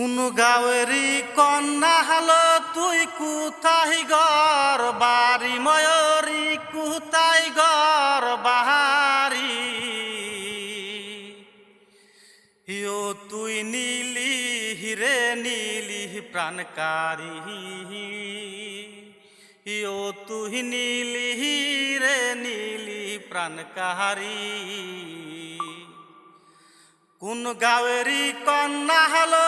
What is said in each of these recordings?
কোন গাঁয়েরই কন্যা হালো তুই? কুথাই গর বাড়ি ময়ূরী? কুতাই গর বাহারি? ইয়ো তুই নীলি, হিরে নীলি, প্রাণকারী। ইয়ো তুই নীলি, হিরে নীলি, প্রাণকারী। কোন গাঁয়েরই কন্যা হলো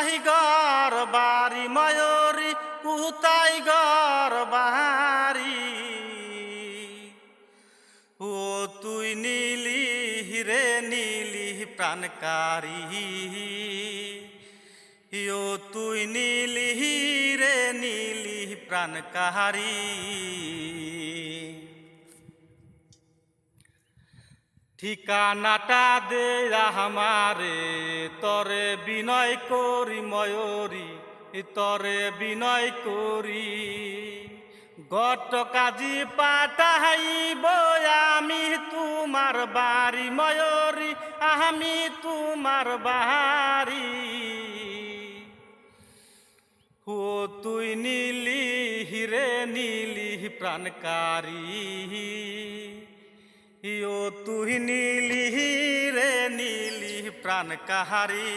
কুতাই গর বাড়ি ময়ূরী কুতাই গর বাহারি ও তুই নীলি হিরে নীলি প্রাণকারী। ও তুই নীলি হিরে নীলি প্রাণকারী। ঠিকানাটা দে আমারে, তরে বিনয় করি ময়ূরী, তরে বিনয় করি। গট কাজী পাঠাইব আমি তোমার বাড়ি ময়ূরী, আমি তোমার বাড়ি। ও তুই নীলি, হিরে নীলি, প্রাণকারী। ও তুই নীলি রে নীলি প্রাণ কাহারি।